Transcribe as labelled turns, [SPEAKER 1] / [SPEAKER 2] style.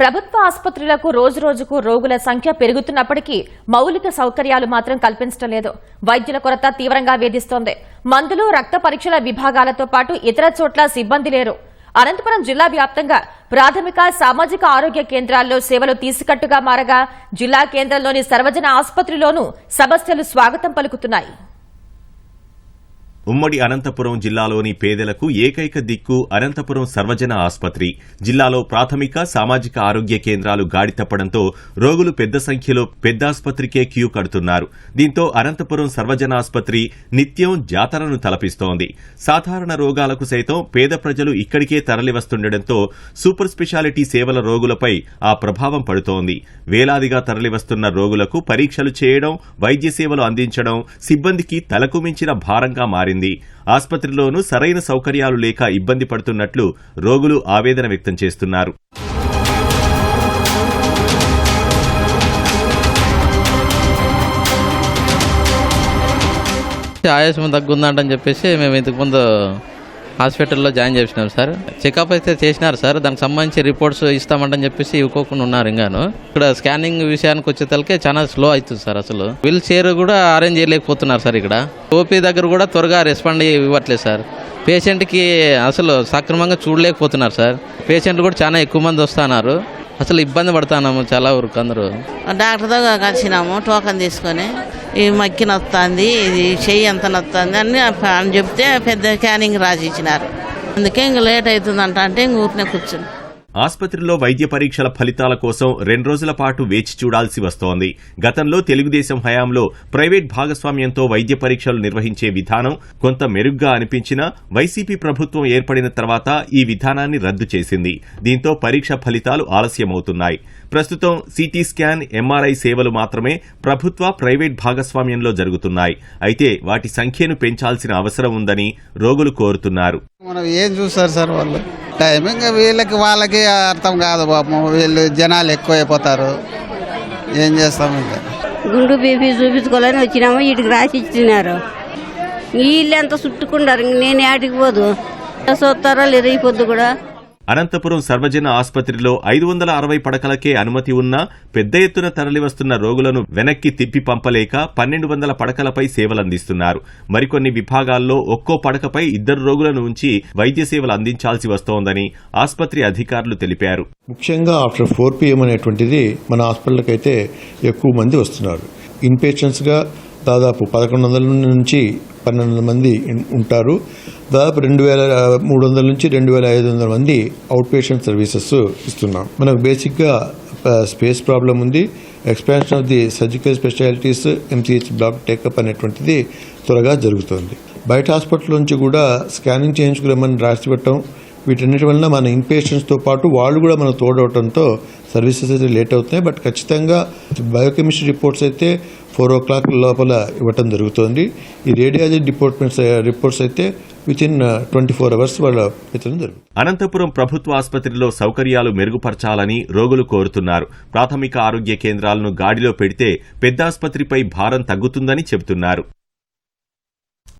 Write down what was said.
[SPEAKER 1] ప్రభుత్వ ఆసుపత్రులకు రోజు రోజుకు రోగుల సంఖ్య పెరుగుతున్నప్పటికీ మౌలిక సౌకర్యాలు మాత్రం కల్పించడం లేదు వైద్యుల కొరత తీవ్రంగా వేధిస్తోంది. మందులు రక్త పరీక్షల విభాగాలతో పాటు ఇతర చోట్ల సిబ్బంది లేరు. అనంతపురం జిల్లా వ్యాప్తంగా ప్రాథమిక సామాజిక ఆరోగ్య కేంద్రాల్లో సేవలు తీసుకట్టుగా మారగా జిల్లా కేంద్రంలోని సర్వజన ఆసుపత్రిలోనూ సమస్యలు స్వాగతం పలుకుతున్నాయి.
[SPEAKER 2] ఉమ్మడి అనంతపురం జిల్లాలోని పేదలకు ఏకైక దిక్కు అనంతపురం సర్వజన ఆసుపత్రి. జిల్లాలో ప్రాథమిక సామాజిక ఆరోగ్య కేంద్రాలు గాడి తప్పడంతో రోగులు పెద్ద సంఖ్యలో పెద్ద ఆసుపత్రికే క్యూ కడుతున్నారు. దీంతో అనంతపురం సర్వజన ఆసుపత్రి నిత్యం జాతరను తలపిస్తోంది. సాధారణ రోగాలకు సైతం పేద ప్రజలు ఇక్కడికే తరలివస్తుండటంతో సూపర్ స్పెషాలిటీ సేవల రోగులపై ఆ ప్రభావం పడుతోంది. వేలాదిగా తరలివస్తున్న రోగులకు పరీక్షలు చేయడం వైద్య సేవలు అందించడం సిబ్బందికి తలకు మించిన భారంగా మారింది. ఆసుపత్రిలోనూ సరైన సౌకర్యాలు లేక ఇబ్బంది పడుతున్నట్లు రోగులు ఆవేదన వ్యక్తం చేస్తున్నారు.
[SPEAKER 3] ఆయాసం తగ్గుందంటని చెప్పేసి మేము ఇంతకుముందు హాస్పిటల్లో జాయిన్ చేసినాం సార్. చెకప్ అయితే చేసినారు సార్. దానికి సంబంధించి రిపోర్ట్స్ ఇస్తామంటని చెప్పేసి ఇవ్వకోకుండా ఉన్నారు ఇంకాను ఇక్కడ స్కానింగ్ విషయానికి వచ్చేతలకే చాలా స్లో అవుతుంది సార్ అసలు. వీల్ చైర్ కూడా అరేంజ్ చేయలేకపోతున్నారు సార్ ఇక్కడ. ఓపీ దగ్గర కూడా త్వరగా రెస్పాండ్ ఇవ్వట్లేదు సార్. పేషెంట్కి అసలు సక్రమంగా చూడలేకపోతున్నారు సార్. పేషెంట్లు కూడా చాలా ఎక్కువ మంది వస్తున్నారు. అసలు ఇబ్బంది పడుతున్నాము చాలా వరకు అందరూ.
[SPEAKER 4] డాక్టర్ దగ్గర కలిసినాము టోకన్ తీసుకొని. ఈ మక్కి నొస్తుంది ఇది చెయ్యి ఎంత నొస్తుంది అని అని చెప్తే పెద్ద క్యానింగ్ రాసి ఇచ్చినారు. అందుకే ఇంక లేట్ అవుతుందంట అంటే ఇంక ఊరినే కూర్చుని
[SPEAKER 2] ఆసుపత్రిలో వైద్య పరీక్షల ఫలితాల కోసం రెండు రోజుల పాటు వేచి చూడాల్సి వస్తోంది. గతంలో తెలుగుదేశం హయాంలో ప్రైవేట్ భాగస్వామ్యంతో వైద్య పరీక్షలు నిర్వహించే విధానం కొంత మెరుగ్గా అనిపించినా వైసీపీ ప్రభుత్వం ఏర్పడిన తర్వాత ఈ విధానాన్ని రద్దు చేసింది. దీంతో పరీక్ష ఫలితాలు ఆలస్యమవుతున్నాయి. ప్రస్తుతం సిటీ స్కాన్ ఎంఆర్ఐ సేవలు మాత్రమే ప్రభుత్వ ప్రైవేట్ భాగస్వామ్యంలో జరుగుతున్నాయి. అయితే వాటి సంఖ్యను పెంచాల్సిన అవసరం ఉందని రోగులు కోరుతున్నారు.
[SPEAKER 5] మనం ఏం చూస్తారు సార్ వాళ్ళు? టైమింగ్ వీళ్ళకి వాళ్ళకి అర్థం కాదు పాపం. వీళ్ళు జనాలు ఎక్కువైపోతారు. ఏం చేస్తాం ఇంకా?
[SPEAKER 6] గుండు బీపీ చూపించుకోవాలని వచ్చినాము వీటికి రాసి ఇచ్చినారు. వీళ్ళు ఎంత చుట్టుకుంటారు? నేను ఆటికి పోదు. చూస్తారో లేరు ఈ పొద్దు కూడా.
[SPEAKER 2] అనంతపురం సర్వజన ఆసుపత్రిలో ఐదు వందల అరవై పడకలకే అనుమతి ఉన్నా పెద్ద ఎత్తున తరలివస్తున్న రోగులను వెనక్కి తిప్పి పంపలేక పన్నెండు వందల పడకలపై సేవలందిస్తున్నారు. మరికొన్ని విభాగాల్లో ఒక్కో పడకపై ఇద్దరు రోగులను ఉంచి వైద్య సేవలు అందించాల్సి వస్తోందని ఆసుపత్రి అధికారులు తెలిపారు.
[SPEAKER 7] ముఖ్యంగా ఆఫ్టర్ ఫోర్ పిఎం అనేటువంటిది మన హాస్పిటల్కి అయితే ఎక్కువ మంది వస్తున్నారు. ఇన్పేషెంట్స్గా దాదాపు పదకొండు వందల నుంచి పన్నెండు వందల మంది ఉంటారు. దాదాపు రెండు వేల మూడు వందల నుంచి రెండు వేల ఐదు వందల మంది అవుట్ పేషెంట్ సర్వీసెస్ ఇస్తున్నాం. మనకు బేసిక్గా స్పేస్ ప్రాబ్లం ఉంది. Expansion of the surgical specialities MCH block take up అనేటువంటిది త్వరగా జరుగుతుంది. బయట హాస్పిటల్ నుంచి కూడా స్కానింగ్ చేయించుకురమ్మని రాసి పెట్టడం వీటన్నిటి వలన మన ఇన్పేషెంట్స్తో పాటు వాళ్ళు కూడా మనకు తోడవడంతో సర్వీసెస్ అయితే లేట్ అవుతున్నాయి. బట్ ఖచ్చితంగా బయోకెమిస్ట్రీ రిపోర్ట్స్ అయితే ఫోర్ ఓ క్లాక్ లోపల ఇవ్వటం జరుగుతుంది. ఈ రేడియాలజీ డిపార్ట్మెంట్స్ రిపోర్ట్స్ అయితే within twenty four hours వాళ్ళ జరుగుతుంది.
[SPEAKER 2] అనంతపురం ప్రభుత్వ ఆసుపత్రిలో సౌకర్యాలు మెరుగుపరచాలని రోగులు కోరుతున్నారు. ప్రాథమిక ఆరోగ్య కేంద్రాలను గాడిలో పెడితే పెద్ద ఆసుపత్రిపై భారం తగ్గుతుందని చెబుతున్నారు.